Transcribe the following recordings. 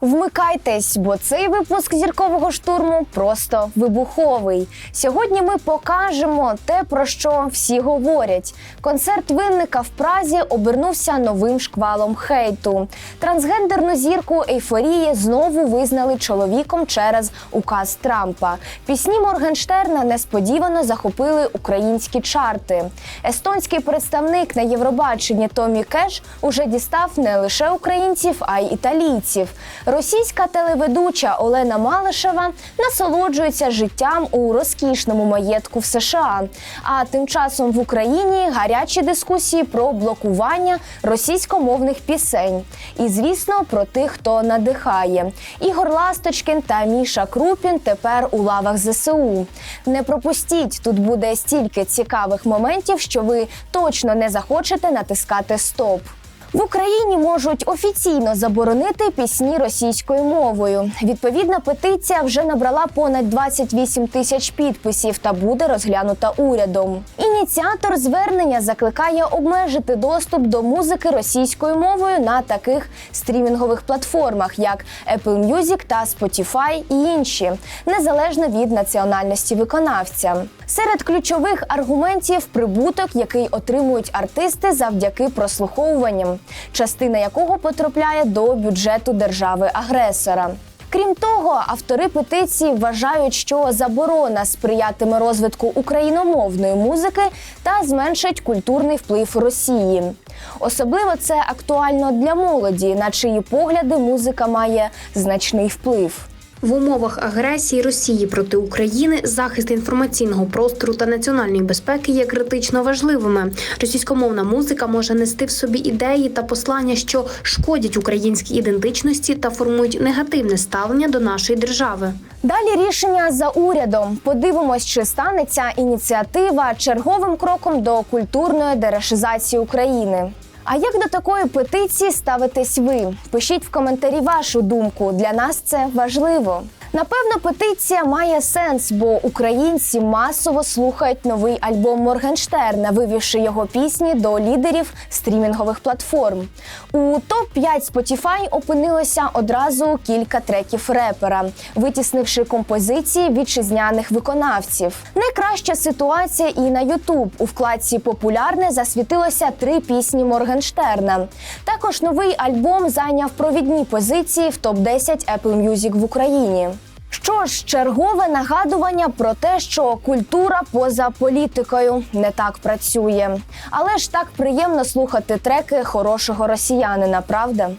Вмикайтесь, бо цей випуск зіркового штурму просто вибуховий. Сьогодні ми покажемо те, про що всі говорять. Концерт винника в Празі обернувся новим шквалом хейту. Трансгендерну зірку ейфорії знову визнали чоловіком через указ Трампа. Пісні Моргенштерна несподівано захопили українські чарти. Естонський представник на Євробаченні Томі Кеш уже дістав не лише українців, а й італійців. Російська телеведуча Олена Малишева насолоджується життям у розкішному маєтку в США. А тим часом в Україні гарячі дискусії про блокування російськомовних пісень. І звісно, про тих, хто надихає. Ігор Ласточкін та Міша Крупін тепер у лавах ЗСУ. Не пропустіть, тут буде стільки цікавих моментів, що ви точно не захочете натискати стоп. В Україні можуть офіційно заборонити пісні російською мовою. Відповідна петиція вже набрала понад 28 тисяч підписів та буде розглянута урядом. Ініціатор звернення закликає обмежити доступ до музики російською мовою на таких стрімінгових платформах, як Apple Music та Spotify і інші, незалежно від національності виконавця. Серед ключових аргументів прибуток, який отримують артисти завдяки прослуховуванням, частина якого потрапляє до бюджету держави-агресора. Крім того, автори петиції вважають, що заборона сприятиме розвитку україномовної музики та зменшить культурний вплив Росії. Особливо це актуально для молоді, на чиї погляди музика має значний вплив. В умовах агресії Росії проти України захист інформаційного простору та національної безпеки є критично важливими. Російськомовна музика може нести в собі ідеї та послання, що шкодять українській ідентичності та формують негативне ставлення до нашої держави. Далі рішення за урядом. Подивимось, чи стане ця ініціатива черговим кроком до культурної дерешизації України. А як до такої петиції ставитесь ви? Пишіть в коментарі вашу думку. Для нас це важливо. Напевно, петиція має сенс, бо українці масово слухають новий альбом Моргенштерна, вивівши його пісні до лідерів стрімінгових платформ. У топ 5 Spotify опинилося одразу кілька треків репера, витіснивши композиції вітчизняних виконавців. Найкраща ситуація і на YouTube. У вкладці Популярне засвітилося три пісні Моргенштерна. Також новий альбом зайняв провідні позиції в топ 10 Apple Music в Україні. Що ж, чергове нагадування про те, що культура поза політикою не так працює. Але ж так приємно слухати треки хорошого росіянина, правда?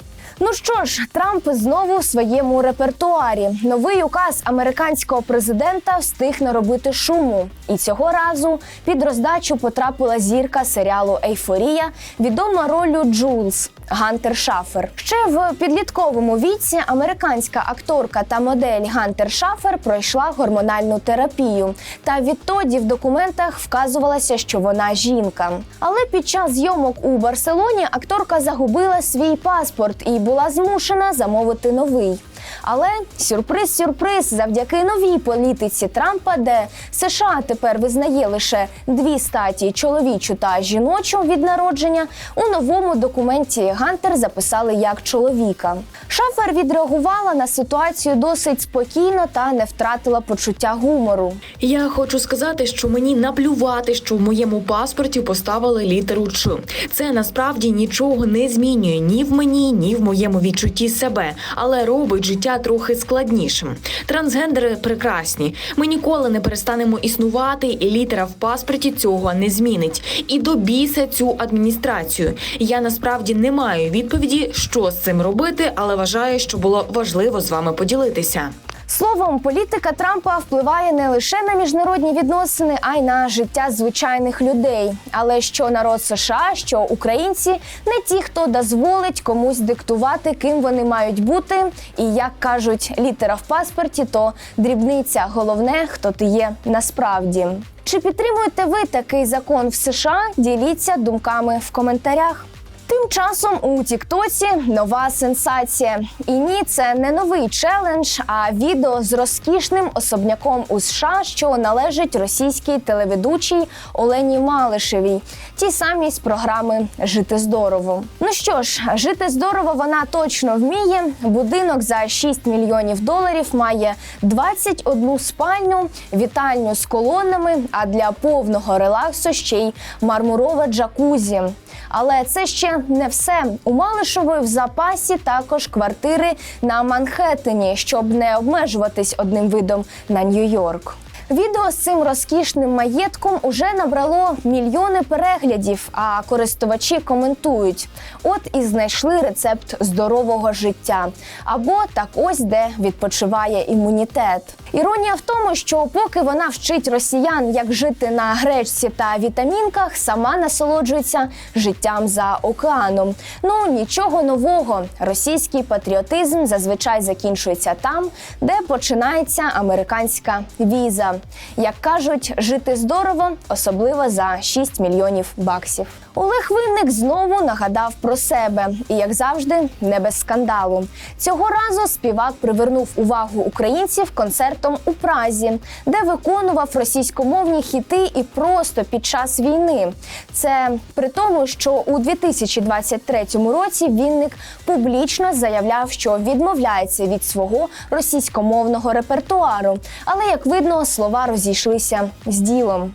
Ну що ж, Трамп знову в своєму репертуарі. Новий указ американського президента встиг наробити шуму. І цього разу під роздачу потрапила зірка серіалу Ейфорія, відома ролью Джулс Гантер Шафер. Ще в підлітковому віці американська акторка та модель Гантер Шафер пройшла гормональну терапію. Та відтоді в документах вказувалося, що вона жінка. Але під час зйомок у Барселоні акторка загубила свій паспорт і була змушена замовити новий. Але сюрприз, сюрприз, завдяки новій політиці Трампа, де США тепер визнає лише дві статі чоловічу та жіночу від народження. У новому документі Гантер записали як чоловіка. Шафер відреагувала на ситуацію досить спокійно та не втратила почуття гумору. Я хочу сказати, що мені наплювати, що в моєму паспорті поставили літеру Ч. Це насправді нічого не змінює ні в мені, ні в моєму відчутті себе, але робить життя трохи складнішим. Трансгендери прекрасні. Ми ніколи не перестанемо існувати, і літера в паспорті цього не змінить. І до біса цю адміністрацію. Я насправді не маю відповіді, що з цим робити, але вважаю, що було важливо з вами поділитися. Словом, політика Трампа впливає не лише на міжнародні відносини, а й на життя звичайних людей. Але що народ США, що українці не ті, хто дозволить комусь диктувати, ким вони мають бути. І як кажуть, літера в паспорті, то дрібниця. Головне, хто ти є насправді. Чи підтримуєте ви такий закон в США? Діліться думками в коментарях. Тим часом у Тіктоці нова сенсація. І ні, це не новий челендж, а відео з розкішним особняком у США, що належить російській телеведучій Олені Малишевій, тій самій з програми Жити здорово. Ну що ж, жити здорово вона точно вміє. Будинок за 6 мільйонів доларів має 21 спальню, вітальню з колонами, а для повного релаксу ще й мармурове джакузі. Але це ще не все. У Малишової в запасі також квартири на Манхеттені, щоб не обмежуватись одним видом на Нью-Йорк. Відео з цим розкішним маєтком уже набрало мільйони переглядів, а користувачі коментують: от і знайшли рецепт здорового життя. Або так ось де відпочиває імунітет. Іронія в тому, що поки вона вчить росіян, як жити на гречці та вітамінках, сама насолоджується життям за океаном. Ну нічого нового. Російський патріотизм зазвичай закінчується там, де починається американська віза. Як кажуть, жити здорово, особливо за 6 мільйонів баксів. Олег Винник знову нагадав про себе, і як завжди, не без скандалу. Цього разу співак привернув увагу українців концертом у Празі, де виконував російськомовні хіти і просто під час війни. Це при тому, що у 2023 році Вінник публічно заявляв, що відмовляється від свого російськомовного репертуару. Але як видно, слова розійшлися з ділом.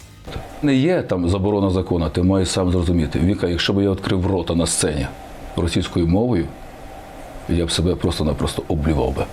Не є там заборона закону, ти маєш сам зрозуміти. Віка, якщо б я відкрив рота на сцені російською мовою, я б себе просто-напросто облював би.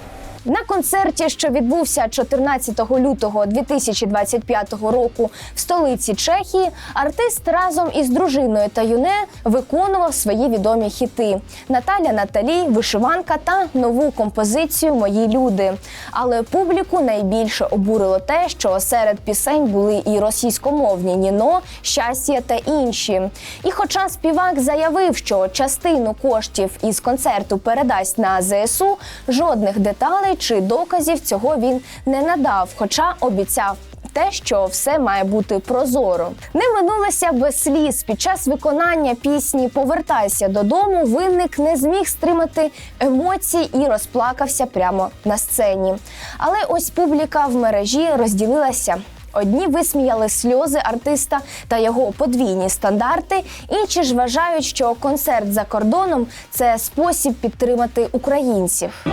На концерті, що відбувся 14 лютого 2025 року в столиці Чехії, артист разом із дружиною та юне виконував свої відомі хіти: Наталя Наталі, Вишиванка та нову композицію Мої люди. Але публіку найбільше обурило те, що серед пісень були і російськомовні Ніно, щастя та інші. І хоча співак заявив, що частину коштів із концерту передасть на ЗСУ, жодних деталей чи доказів цього він не надав, хоча обіцяв. Те, що все має бути прозоро, не минулося без сліз. Під час виконання пісні Повертайся додому. Винник не зміг стримати емоцій і розплакався прямо на сцені. Але ось публіка в мережі розділилася. Одні висміяли сльози артиста та його подвійні стандарти. Інші ж вважають, що концерт за кордоном це спосіб підтримати українців.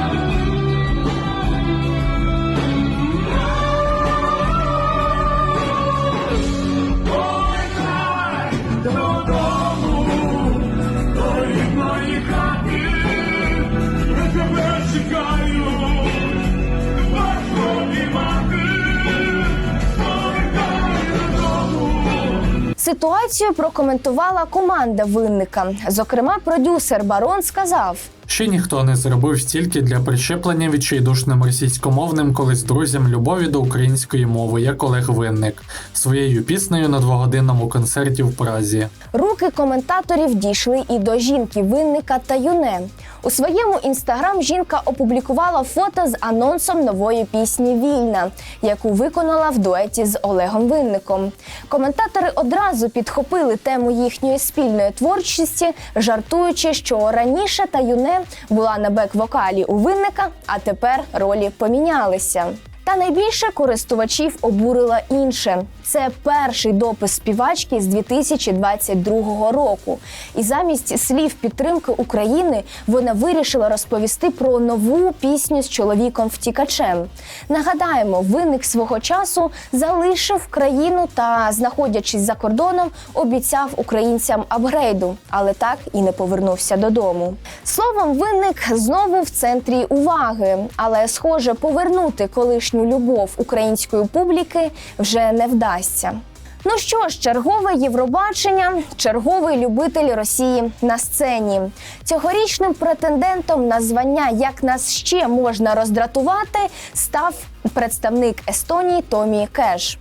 Ситуацію прокоментувала команда винника. Зокрема, продюсер Барон сказав. Ще ніхто не зробив стільки для прищеплення відчайдушним російськомовним колись друзям любові до української мови, як Олег Винник, своєю піснею на двогодинному концерті в Празі. Руки коментаторів дійшли і до жінки винника та юне. У своєму інстаграм жінка опублікувала фото з анонсом нової пісні Вільна, яку виконала в дуеті з Олегом Винником. Коментатори одразу підхопили тему їхньої спільної творчості, жартуючи, що раніше та юне була на бек-вокалі у винника, а тепер ролі помінялися. Та найбільше користувачів обурило інше. Це перший допис співачки з 2022 року. І замість слів підтримки України вона вирішила розповісти про нову пісню з чоловіком втікачем. Нагадаємо, виник свого часу залишив країну та, знаходячись за кордоном, обіцяв українцям апгрейду, але так і не повернувся додому. Словом, винник знову в центрі уваги, але схоже, повернути колишню любов української публіки вже не вдасться. Ну що ж, чергове Євробачення, черговий любитель Росії на сцені. Цьогорічним претендентом на звання Як нас ще можна роздратувати став представник Естонії Томі Кеш.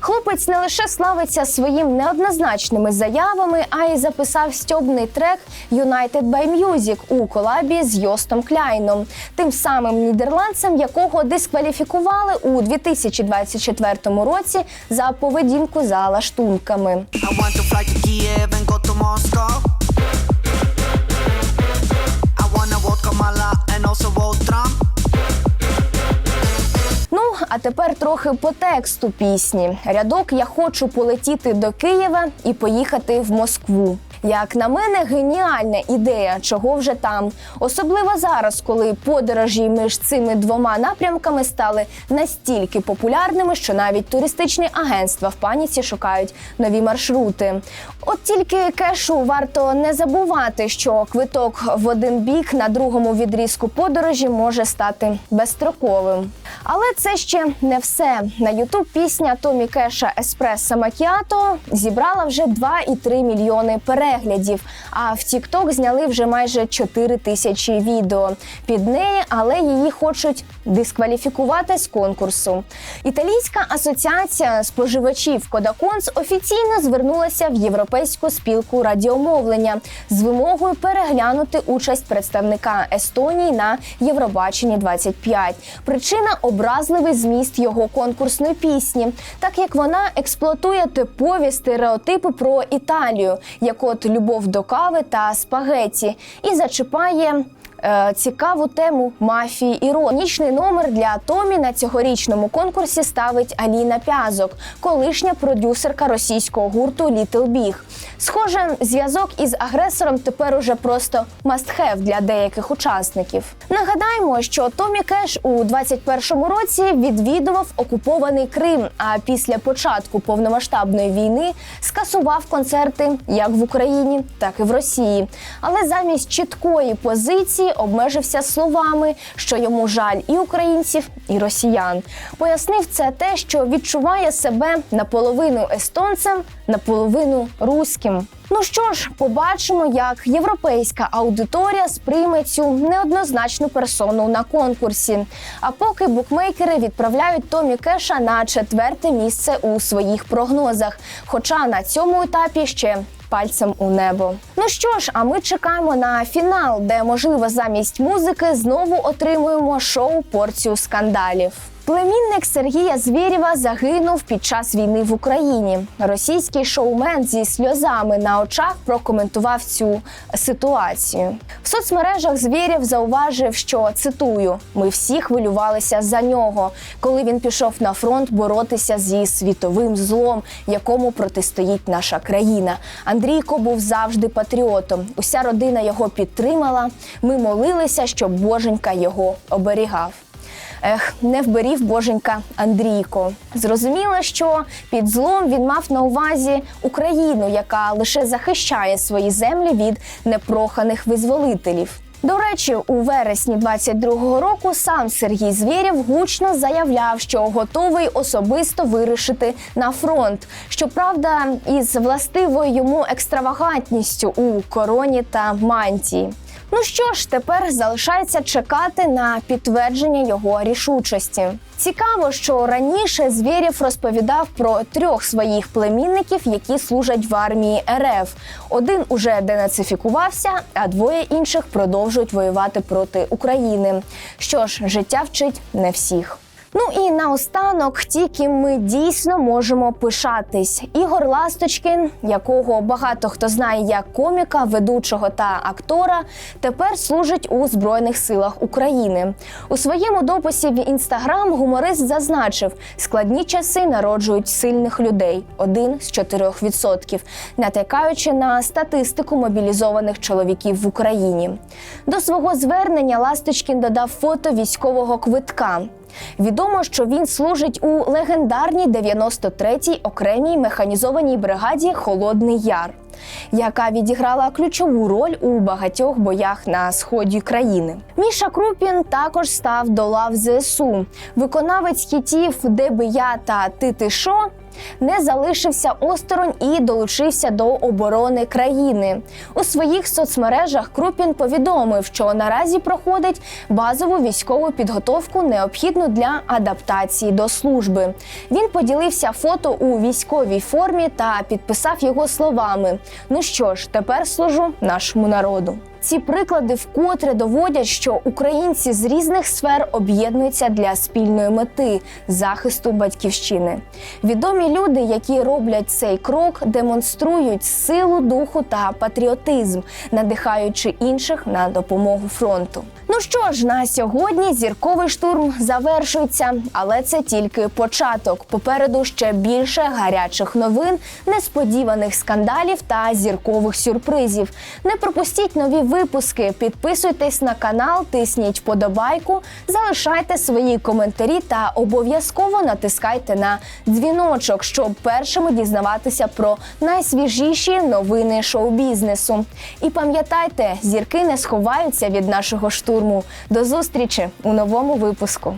Хлопець не лише славиться своїм неоднозначними заявами, а й записав стьобний трек United by Music у колабі з Йостом Кляйном, тим самим нідерландцем, якого дискваліфікували у 2024 році за поведінку за лаштунками. I want to fly to Kiev and go to. Тепер трохи по тексту пісні. Рядок Я хочу полетіти до Києва і поїхати в Москву. Як на мене, геніальна ідея, чого вже там. Особливо зараз, коли подорожі між цими двома напрямками стали настільки популярними, що навіть туристичні агентства в паніці шукають нові маршрути. От тільки кешу варто не забувати, що квиток в один бік на другому відрізку подорожі може стати безстроковим. Але це ще не все. На Ютуб пісня Томі Кеша Еспресо Макіато зібрала вже 2,3 мільйони переглядів. А в Тікток зняли вже майже 4 тисячі відео під неї, але її хочуть дискваліфікувати з конкурсу. Італійська асоціація споживачів Кодаконс офіційно звернулася в європейську спілку радіомовлення з вимогою переглянути участь представника Естонії на Євробаченні 25. Причина образливий зміст його конкурсної пісні, так як вона експлуатує типові стереотипи про Італію, як от любов до кави та спагеті, і зачіпає. Е, Цікаву тему мафії і Іронічний номер для Томі на цьогорічному конкурсі ставить Аліна Пязок, колишня продюсерка російського гурту Little Big. Схоже, зв'язок із агресором тепер уже просто must-have для деяких учасників. Нагадаємо, що Томі Кеш у 21-му році відвідував окупований Крим. А після початку повномасштабної війни скасував концерти як в Україні, так і в Росії. Але замість чіткої позиції обмежився словами, що йому жаль і українців, і росіян. Пояснив це те, що відчуває себе наполовину естонцем, наполовину руським. Ну що ж, побачимо, як європейська аудиторія сприйме цю неоднозначну персону на конкурсі. А поки букмекери відправляють Томі Кеша на четверте місце у своїх прогнозах. Хоча на цьому етапі ще пальцем у небо. Ну що ж, а ми чекаємо на фінал, де можливо замість музики знову отримуємо шоу порцію скандалів. Племінник Сергія Звєрєва загинув під час війни в Україні. Російський шоумен зі сльозами на очах прокоментував цю ситуацію. В соцмережах Звєрєв зауважив, що цитую: ми всі хвилювалися за нього, коли він пішов на фронт боротися зі світовим злом, якому протистоїть наша країна. Андрійко був завжди патріотом. Уся родина його підтримала. Ми молилися, щоб Боженька його оберігав. Ех, не вберів боженька Андрійко. Зрозуміло, що під злом він мав на увазі Україну, яка лише захищає свої землі від непроханих визволителів. До речі, у вересні 22-го року сам Сергій Звєрєв гучно заявляв, що готовий особисто вирушити на фронт. Щоправда, із властивою йому екстравагантністю у короні та мантії. Ну що ж, тепер залишається чекати на підтвердження його рішучості. Цікаво, що раніше Звєрєв розповідав про трьох своїх племінників, які служать в армії РФ. Один уже денацифікувався, а двоє інших продовжують воювати проти України. Що ж, життя вчить не всіх. Ну і наостанок, тільки ми дійсно можемо пишатись. Ігор Ласточкін, якого багато хто знає як коміка, ведучого та актора, тепер служить у Збройних силах України. У своєму дописі в інстаграм гуморист зазначив, складні часи народжують сильних людей один з 4%, натякаючи на статистику мобілізованих чоловіків в Україні. До свого звернення Ласточкін додав фото військового квитка. Відомо, що він служить у легендарній 93-й окремій механізованій бригаді Холодний Яр, яка відіграла ключову роль у багатьох боях на сході країни. Міша Крупін також став до лав ЗСУ. Виконавець хітів «Де би я» та Ти ти шо не залишився осторонь і долучився до оборони країни. У своїх соцмережах Крупін повідомив, що наразі проходить базову військову підготовку, необхідну для адаптації до служби. Він поділився фото у військовій формі та підписав його словами: Ну що ж, тепер служу нашому народу. Ці приклади вкотре доводять, що українці з різних сфер об'єднуються для спільної мети захисту батьківщини. Відомі люди, які роблять цей крок, демонструють силу духу та патріотизм, надихаючи інших на допомогу фронту. Ну що ж, на сьогодні зірковий штурм завершується, але це тільки початок. Попереду ще більше гарячих новин, несподіваних скандалів та зіркових сюрпризів. Не пропустіть нові випуски, підписуйтесь на канал, тисніть вподобайку, залишайте свої коментарі та обов'язково натискайте на дзвіночок, щоб першими дізнаватися про найсвіжіші новини шоу-бізнесу. І пам'ятайте, зірки не сховаються від нашого штурму. До зустрічі у новому випуску.